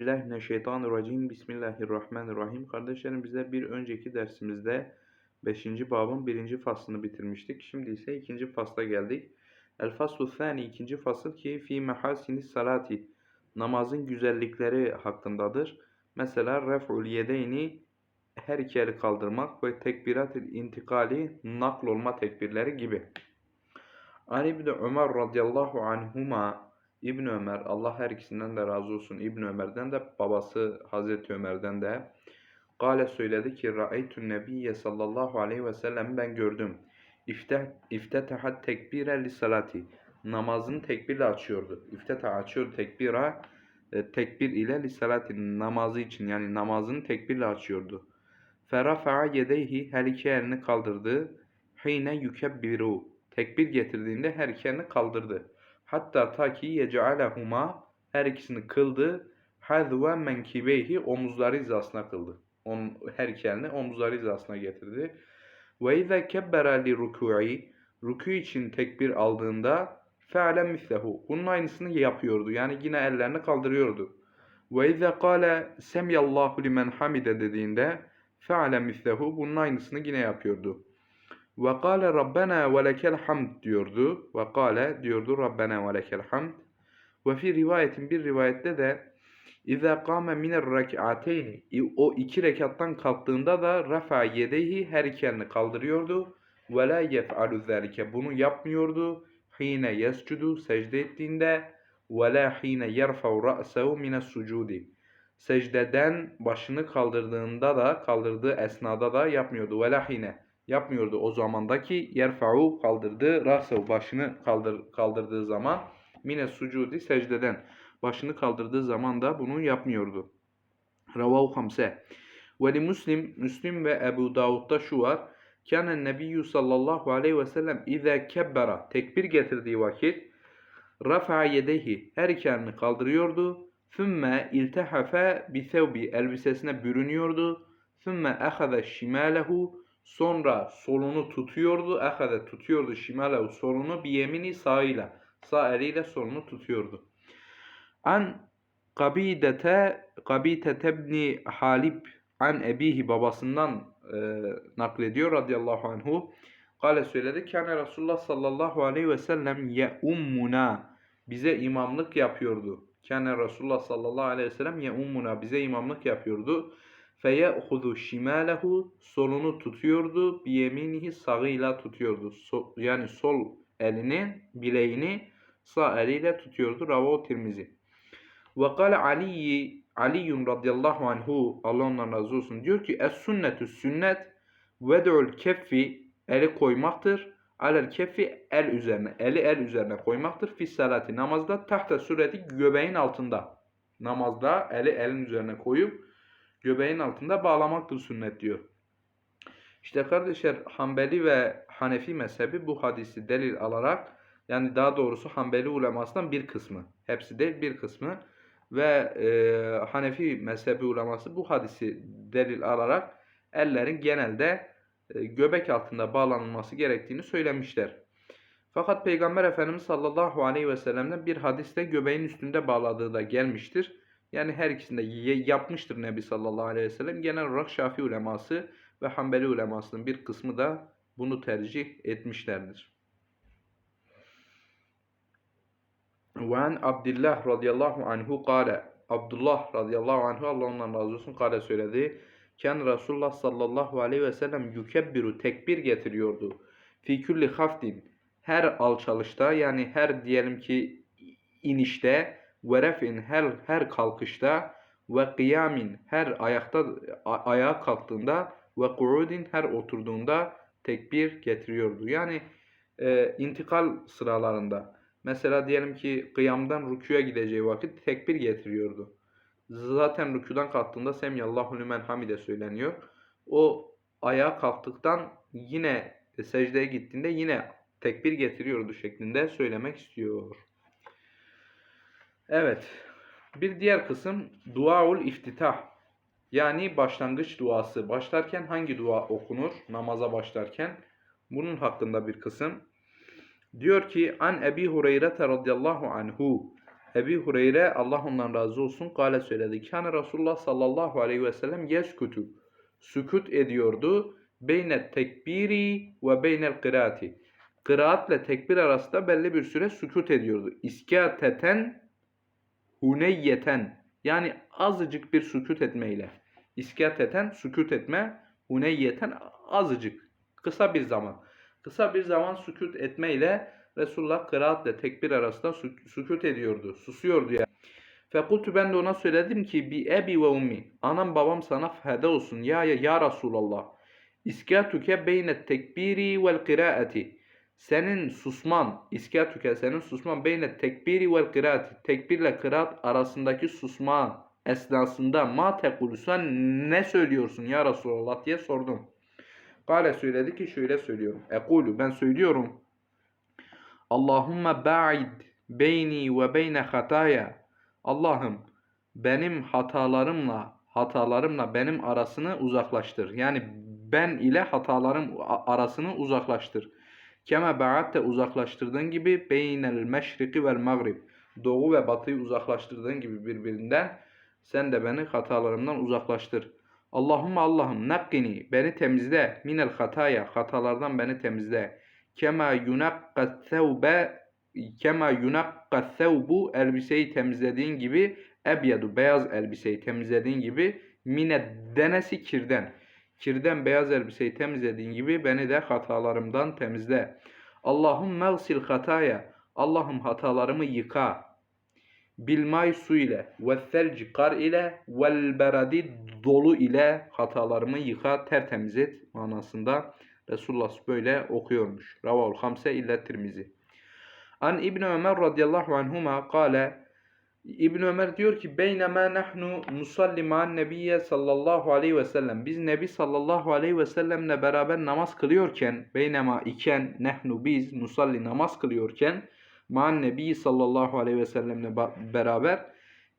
Bismillahirrahmanirrahim. Bismillahirrahmanirrahim. Kardeşlerim bize bir önceki dersimizde 5. babın 1. faslını bitirmiştik. Şimdi ise 2. fasla geldik. El faslu thani ikinci fasıl ki fi mehasini salati namazın güzellikleri hakkındadır. Mesela ref'ul yedeyni her iki eli kaldırmak ve tekbiratil intikali nakl olma tekbirleri gibi. Ali ibn Ömer radıyallahu anhuma İbn Ömer Allah her ikisinden de razı olsun. İbn Ömer'den de babası Hazreti Ömer'den de Gale söyledi ki Ra'eytun Nebiyye sallallahu aleyhi ve sellem ben gördüm. İfteh, iftetahat tekbire li salati. Namazın tekbirle açıyordu. İfteta açıyordu tekbira e, tekbir ile li salati namazı için yani namazın tekbirle açıyordu. Ferafa'a yedeyhi her iki elini kaldırdı. Hine yukebbiru. Tekbir getirdiğinde her iki elini kaldırdı. Hatta ta ki yecealehuma her ikisini kıldı. Hazve menkibeyhi omuzları hizasına kıldı. On, her iki elini omuzları hizasına getirdi. Ve izâ kebbera li rükû'i rükû için tekbir aldığında fe'ale mislehu. Bunun aynısını yapıyordu. Yani yine ellerini kaldırıyordu. Ve izâ kâle semyallahu limen hamide dediğinde fe'ale mislehu. Bunun aynısını yine yapıyordu. Ve kâle Rabbena ve lekel hamd diyordu. Ve kâle diyordu Rabbena ve lekel hamd. Ve fi rivayetin bir rivayette de İzâ kâme miner rek'ateyni o iki rekattan kalktığında da rafa yedeyhi her iki kaldırıyordu. Ve la yef'alu zâlike bunu yapmıyordu. Hine yescudu secde ettiğinde ve la hine yerfa'u ra'sehu mine sucudi. Secdeden başını kaldırdığında da kaldırdığı esnada da yapmıyordu. Ve la hine yapmıyordu o zamandaki yerfa'u kaldırdığı ra'sehu başını kaldır, kaldırdığı zaman mine sucudi secdeden başını kaldırdığı zaman da bunu yapmıyordu. Ravahu hamse. Ve li Müslim, Müslim ve Ebu Davud'da şu var. Kânen nebiyyü sallallahu aleyhi ve sellem izâ kebbera tekbir getirdiği vakit rafa'a yedehi her iki elini kaldırıyordu. Thümme iltehafe bi elbisesine bürünüyordu. Thümme ehade şimalehu sonra solunu tutuyordu. Ehade tutuyordu şimalehu solunu bir yemini sağıyla. Sağ eliyle solunu tutuyordu. An Kabidete Kabite tebni Halib an ebihi babasından e, naklediyor radıyallahu anhu. Kale söyledi. Kâne Resulullah sallallahu aleyhi ve sellem ye ummuna bize imamlık yapıyordu. Kâne Resulullah sallallahu aleyhi ve sellem ye ummuna bize imamlık yapıyordu. Feye'hudu şimalehu solunu tutuyordu. Biyeminihi sağıyla tutuyordu. So, yani sol elini, bileğini sağ eliyle tutuyordu. Ravahu Tirmizi. Ve kâle Ali Aliyyun radıyallahu anhu Allah ondan razı olsun diyor ki es sünnetü sünnet ved'ul keffi eli koymaktır. Alel keffi el üzerine. Eli el üzerine koymaktır. Fis salati namazda tahta sureti göbeğin altında. Namazda eli elin üzerine koyup göbeğin altında bağlamaktır sünnet diyor. İşte kardeşler Hanbeli ve Hanefi mezhebi bu hadisi delil alarak yani daha doğrusu Hanbeli ulemasından bir kısmı. Hepsi değil bir kısmı ve e, Hanefi mezhebi uleması bu hadisi delil alarak ellerin genelde e, göbek altında bağlanılması gerektiğini söylemişler. Fakat Peygamber Efendimiz sallallahu aleyhi ve sellem'den bir hadiste göbeğin üstünde bağladığı da gelmiştir. Yani her ikisinde yapmıştır Nebi sallallahu aleyhi ve sellem. Genel olarak Şafii uleması ve Hanbeli ulemasının bir kısmı da bunu tercih etmişlerdir. Ve an Abdullah radıyallahu anhu kâle. Abdullah radıyallahu anhu Allah ondan razı olsun kâle söyledi. Ken Resulullah sallallahu aleyhi ve sellem yukebbiru tekbir getiriyordu. Fi külli haftin her alçalışta yani her diyelim ki inişte ve ref'in her, her kalkışta ve kıyamin her ayakta ayağa kalktığında ve kuudin her oturduğunda tekbir getiriyordu. Yani e, intikal sıralarında Mesela diyelim ki kıyamdan rüküye gideceği vakit tekbir getiriyordu. Zaten rüküden kalktığında Semyallahu lümen hamide söyleniyor. O ayağa kalktıktan yine secdeye gittiğinde yine tekbir getiriyordu şeklinde söylemek istiyor. Evet. Bir diğer kısım duaul iftitah. Yani başlangıç duası. Başlarken hangi dua okunur namaza başlarken? Bunun hakkında bir kısım. Diyor ki an Ebi Hureyre radıyallahu anhu Ebi Hureyre Allah ondan razı olsun kale söyledi. Kâne Resulullah sallallahu aleyhi ve sellem yeskutu. Sükut ediyordu. Beynet tekbiri ve beynel kıraati. Kıraatle tekbir arasında belli bir süre sükut ediyordu. İskâteten huneyyeten. Yani azıcık bir sükut etmeyle. İskâteten sükut etme. Huneyyeten azıcık. Kısa bir zaman. Kısa bir zaman sükut etmeyle Resulullah kıraatle tekbir arasında sük- sükut ediyordu. Susuyordu yani. Fekultu ben de ona söyledim ki bi ebi ve ummi. Anam babam sana feda olsun. Ya ya, ya Resulallah. İskatuke beyne tekbiri vel kıraati. Senin susman, iskatuke senin susman beyne tekbiri vel kıraati. Tekbirle kıraat arasındaki susma esnasında ma tekulusan ne söylüyorsun ya Resulallah diye sordum. Kale söyledi ki şöyle söylüyorum. Ekulu ben söylüyorum. Allahümme ba'id beyni ve beyne hataya. Allah'ım benim hatalarımla hatalarımla benim arasını uzaklaştır. Yani ben ile hatalarım arasını uzaklaştır. Keme ba'atte uzaklaştırdığın gibi beynel meşriki vel mağrib. Doğu ve batıyı uzaklaştırdığın gibi birbirinden sen de beni hatalarımdan uzaklaştır. Allahümme Allah'ım nakkini beni temizle minel hataya hatalardan beni temizle. Kema yunakka thevbe kema yunakka thevbu elbiseyi temizlediğin gibi ebyadu beyaz elbiseyi temizlediğin gibi mine denesi kirden. Kirden beyaz elbiseyi temizlediğin gibi beni de hatalarımdan temizle. Allahum mevsil hataya. Allah'ım hatalarımı yıka. Bilmay su ile ve selci kar ile vel beradi dolu ile hatalarımı yıka tertemiz et manasında Resulullah böyle okuyormuş. Ravahul Hamse illa Tirmizi. An İbn Ömer radıyallahu anhuma kâle İbn Ömer diyor ki beynema nahnu nusalli nebiyye sallallahu aleyhi ve sellem. Biz nebi sallallahu aleyhi ve sellemle beraber namaz kılıyorken beynema iken nahnu biz nusalli namaz kılıyorken ma'an nebiyyi sallallahu aleyhi ve sellemle beraber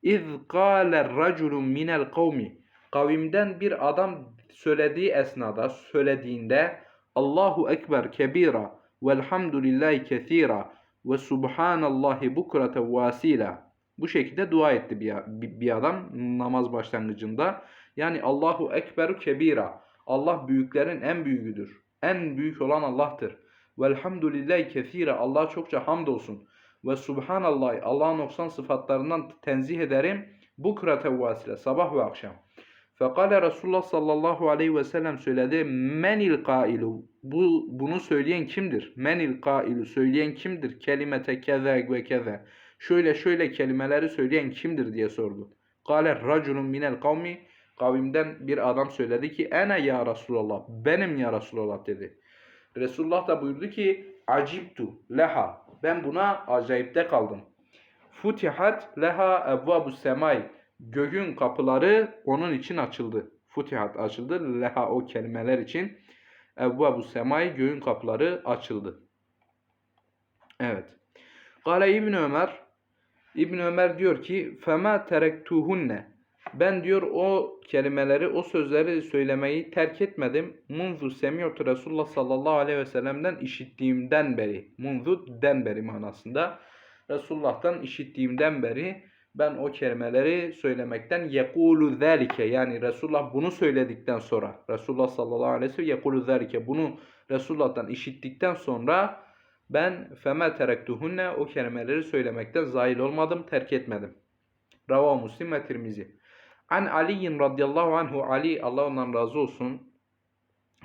iz kâle raculun minel kavmi. Kavimden bir adam söylediği esnada söylediğinde Allahu ekber kebira velhamdülillahi kethira ve subhanallahi bukrate vasila bu şekilde dua etti bir, bir, adam namaz başlangıcında. Yani Allahu Ekberu Kebira. Allah büyüklerin en büyüğüdür. En büyük olan Allah'tır. Velhamdülillahi kethira. Allah'a çokça hamdolsun. Ve subhanallah. Allah'ın noksan sıfatlarından tenzih ederim. Bu kırate vasile. Sabah ve akşam. Fekale Resulullah sallallahu aleyhi ve sellem söyledi. Menil kailu. Bu, bunu söyleyen kimdir? Menil kailu. Söyleyen kimdir? Kelimete keze ve keze şöyle şöyle kelimeleri söyleyen kimdir diye sordu. Kale raculun minel kavmi kavimden bir adam söyledi ki ene ya Resulallah benim ya Resulallah dedi. Resulullah da buyurdu ki acibtu leha ben buna acayipte kaldım. Futihat leha ebvabu semay göğün kapıları onun için açıldı. Futihat açıldı leha o kelimeler için ebvabu semay göğün kapıları açıldı. Evet. Kale İbn Ömer İbn Ömer diyor ki fema terektuhunne ben diyor o kelimeleri o sözleri söylemeyi terk etmedim. Munzu semi'tu Resulullah sallallahu aleyhi ve sellem'den işittiğimden beri. Munzu den beri manasında. Resulullah'tan işittiğimden beri ben o kelimeleri söylemekten yekulu zalike yani Resulullah bunu söyledikten sonra Resulullah sallallahu aleyhi ve sellem yekulu zalike bunu Resulullah'tan işittikten sonra ben feme terektuhunne o kelimeleri söylemekten zahil olmadım, terk etmedim. Rava Muslim ve Tirmizi. An Ali'in radıyallahu anhu Ali Allah ondan razı olsun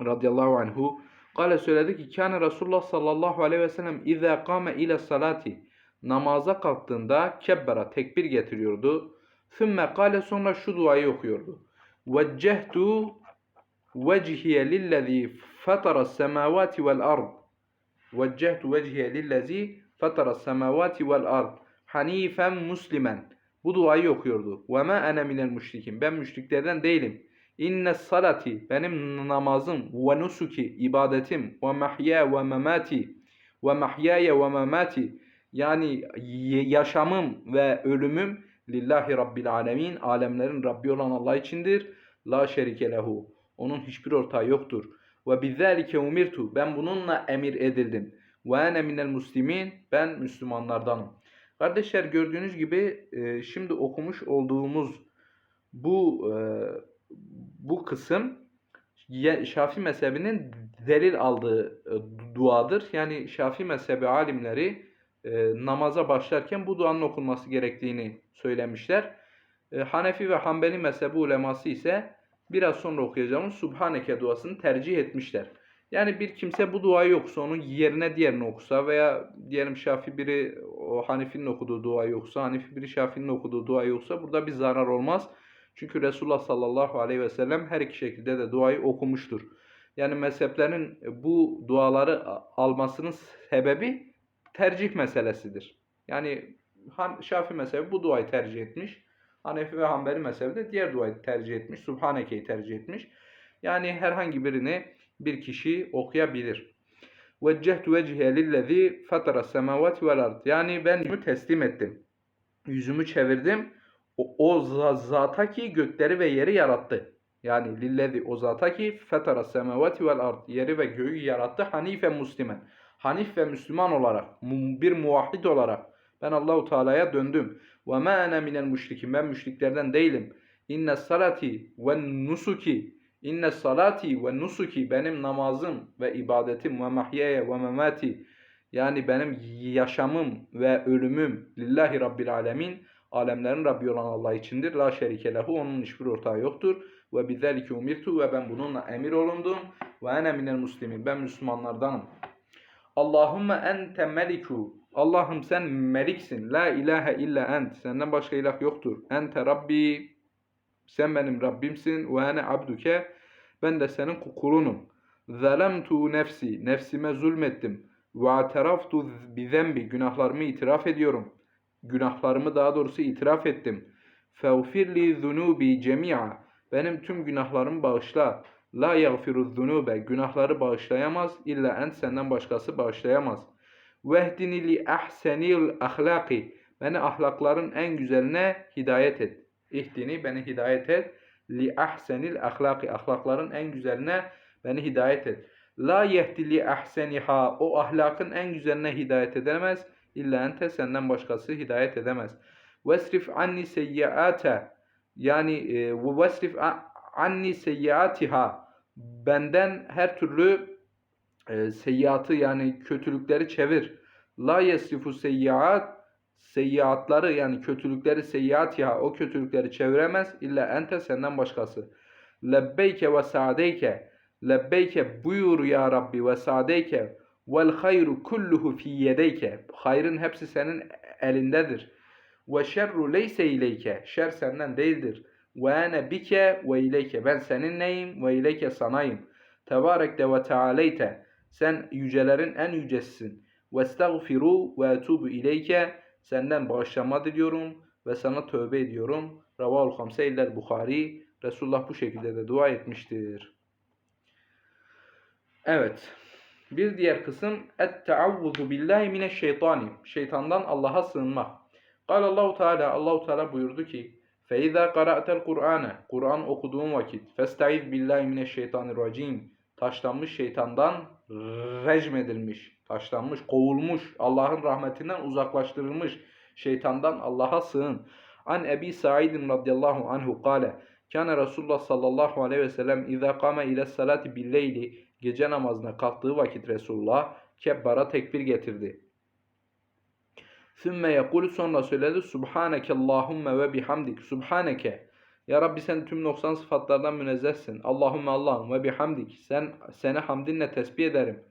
radıyallahu anhu Kale söyledi ki kâne Resulullah sallallahu aleyhi ve sellem izâ kâme ile salati namaza kalktığında kebbera tekbir getiriyordu. Sümme kale sonra şu duayı okuyordu. Veccehtu vecihiye lillezî fatara semâvâti vel ard وجهت وجهي للذي فطر السماوات والأرض hanifen muslimen. Bu duayı okuyordu. Ve ma ene minel müşrikin. Ben müşriklerden değilim. İnne salati benim namazım ve nusuki ibadetim ve mahya ve memati ve mahyaya ve memati yani yaşamım ve ölümüm lillahi rabbil alemin alemlerin Rabbi olan Allah içindir. La şerike lehu. Onun hiçbir ortağı yoktur. Ve bizzalike umirtu. Ben bununla emir edildim. Ve ene minel muslimin. Ben Müslümanlardanım. Kardeşler gördüğünüz gibi e, şimdi okumuş olduğumuz bu e, bu kısım Şafii mezhebinin delil aldığı e, duadır. Yani Şafii mezhebi alimleri e, namaza başlarken bu duanın okunması gerektiğini söylemişler. E, Hanefi ve Hanbeli mezhebi uleması ise biraz sonra okuyacağımız Subhaneke duasını tercih etmişler. Yani bir kimse bu duayı yoksa onun yerine diğerini okusa veya diyelim Şafi biri o Hanefi'nin okuduğu duayı yoksa, Hanefi biri Şafi'nin okuduğu duayı yoksa burada bir zarar olmaz. Çünkü Resulullah sallallahu aleyhi ve sellem her iki şekilde de duayı okumuştur. Yani mezheplerin bu duaları almasının sebebi tercih meselesidir. Yani Şafi mezhebi bu duayı tercih etmiş. Hanefi ve Hanbeli mezhebi de diğer duayı tercih etmiş. Subhaneke'yi tercih etmiş. Yani herhangi birini bir kişi okuyabilir. Veccehtu vecihe lillezî fatara semavati vel ard. Yani ben yüzümü teslim ettim. Yüzümü çevirdim. O, o zata ki gökleri ve yeri yarattı. Yani lillezi o zata ki fetara semavati vel ard. Yeri ve göğü yarattı. Hanife muslimen. Hanif ve Müslüman olarak, bir muvahhid olarak ben Allahu Teala'ya döndüm. Ve ma ene minel müşrikin. Ben müşriklerden değilim. İnne salati ve nusuki. İnne salati ve nusuki. Benim namazım ve ibadetim ve mahyaya ve memati. Yani benim yaşamım ve ölümüm lillahi rabbil alemin. Alemlerin Rabbi olan Allah içindir. La şerike lehu. Onun hiçbir ortağı yoktur. Ve bizelike umirtu. Ve ben bununla emir olundum. Ve ene minel muslimin. Ben Müslümanlardanım. Allahümme ente meliku. Allah'ım sen meliksin. La ilahe illa ent. Senden başka ilah yoktur. Ente Rabbi. Sen benim Rabbimsin. Ve ene abduke. Ben de senin kulunum. Zalemtu nefsi. Nefsime zulmettim. Ve ateraftu bi zembi. Günahlarımı itiraf ediyorum. Günahlarımı daha doğrusu itiraf ettim. Fevfirli zunubi cemi'a. Benim tüm günahlarımı bağışla. La yagfiru zunube. Günahları bağışlayamaz. İlla ent senden başkası bağışlayamaz. Vehdini li ahsenil ahlaki. Beni ahlakların en güzeline hidayet et. İhdini beni hidayet et. Li ahsenil ahlaki. Ahlakların en güzeline beni hidayet et. La yehdi li ahseniha. O ahlakın en güzeline hidayet edemez. İlla ente senden başkası hidayet edemez. Vesrif anni seyyiate. Yani e, vesrif anni seyyiatiha. Benden her türlü e, seyyiatı yani kötülükleri çevir. La yesrifu seyyiat seyyiatları yani kötülükleri seyyiat ya o kötülükleri çeviremez illa ente senden başkası. Lebbeyke ve sa'deyke lebbeyke buyur ya Rabbi ve sa'deyke vel hayru kulluhu fi yedeyke hayrın hepsi senin elindedir. Ve şerru leyse ileyke şer senden değildir. Ve ene bike ve ileyke ben seninleyim ve ileyke sanayım. Tebarekte ve tealeyte sen yücelerin en yücesisin. Ve estağfiru ve etubu ileyke senden bağışlanma diliyorum ve sana tövbe ediyorum. Ravahul Hamse iller Bukhari. Resulullah bu şekilde de dua etmiştir. Evet. Bir diğer kısım et-teavvuzu billahi mineşşeytani. Şeytandan Allah'a sığınmak. Kal Allahu Teala Allahu Teala buyurdu ki: "Feiza qara'tel Kur'ane." Kur'an okuduğun vakit festaiz billahi mineşşeytanirracim. Taşlanmış şeytandan rejim edilmiş, taşlanmış, kovulmuş, Allah'ın rahmetinden uzaklaştırılmış şeytandan Allah'a sığın. An Ebi Sa'id radıyallahu anhu kâle Kâne Resulullah sallallahu aleyhi ve sellem izâ kâme ile salati billeyli gece namazına kalktığı vakit Resulullah kebbara tekbir getirdi. Sümme yekul sonra söyledi Subhaneke Allahümme ve bihamdik. Subhaneke. Ya Rabbi sen tüm noksan sıfatlardan münezzehsin. Allahümme Allah'ım ve bihamdik. Sen seni hamdinle tesbih ederim.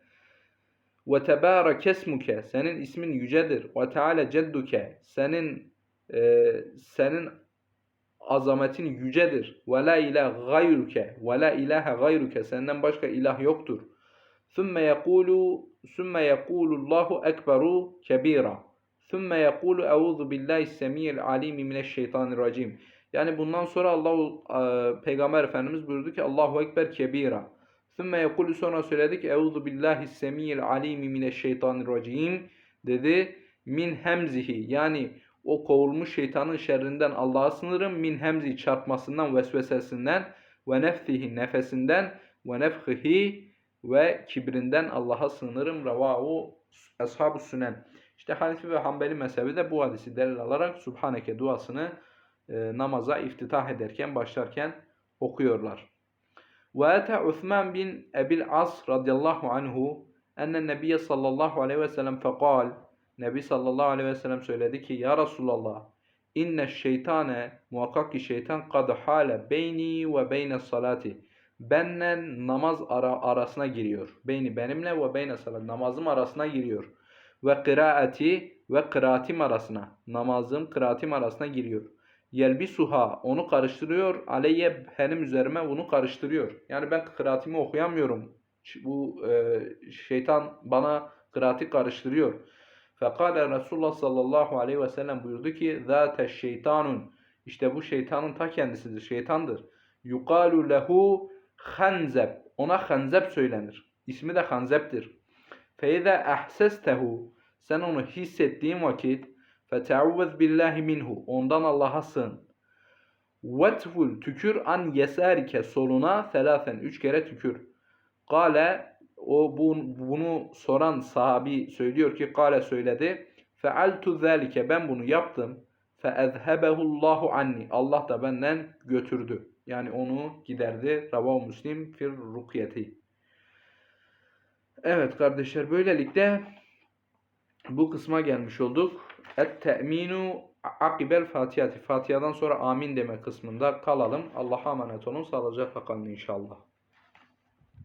Ve tebârek esmuke. Senin ismin yücedir. Ve teâle cedduke. Senin e, senin azametin yücedir. Ve la ilahe gayruke. Ve la ilahe gayruke. Senden başka ilah yoktur. Sümme yekulu sümme yekulullahu ekberu kebira. Sümme yekulu euzu billahi semiyel alimi mineşşeytanirracim. Yani bundan sonra Allah e, Peygamber Efendimiz buyurdu ki Allahu ekber kebira. Sümme yekulu sonra söyledik euzu billahi semiyel alimi mineşşeytanirracim dedi. Min hemzihi yani o kovulmuş şeytanın şerrinden Allah'a sınırım. Min hemzi çarpmasından, vesvesesinden ve nefsihi nefesinden ve nefhihi ve kibrinden Allah'a sığınırım. Ravahu ashab-ı sünen. İşte Hanefi ve Hanbeli mezhebi de bu hadisi delil alarak Subhaneke duasını e, namaza iftitah ederken, başlarken okuyorlar. Ete Uthman bin Ebil As radıyallahu anhu enne nebiye sallallahu aleyhi ve sellem fekal Nebi sallallahu aleyhi ve sellem söyledi ki Ya Resulallah inne şeytane muhakkak ki şeytan kad hale beyni ve beyne salati benle namaz ara, arasına giriyor. Beyni benimle ve beyne salat namazım arasına giriyor. Ve kıraati ve kıraatim arasına namazım kıraatim arasına giriyor. Yelbisuha onu karıştırıyor. Aleyye benim üzerime bunu karıştırıyor. Yani ben kıraatimi okuyamıyorum. Bu e, şeytan bana kıraati karıştırıyor. Fekale Resulullah sallallahu aleyhi ve sellem buyurdu ki zâte şeytanun işte bu şeytanın ta kendisidir, şeytandır. Yukalu lehu hanzeb. Ona hanzeb söylenir. İsmi de hanzeptir. Feize ahsestehu sen onu hissettiğin vakit feteavvez billahi minhu ondan Allah'a sığın. Vetvul tükür an yesarike soluna selasen üç kere tükür. Kale o bu, bunu soran sahabi söylüyor ki kale söyledi. Fealtu zalike ben bunu yaptım. Feezhebehullahu anni. Allah da benden götürdü. Yani onu giderdi. Ravav Müslim fir rukyeti. Evet kardeşler böylelikle bu kısma gelmiş olduk. Et te'minu akibel fatihati. Fatiha'dan sonra amin deme kısmında kalalım. Allah'a emanet olun. Sağlıcakla kalın inşallah.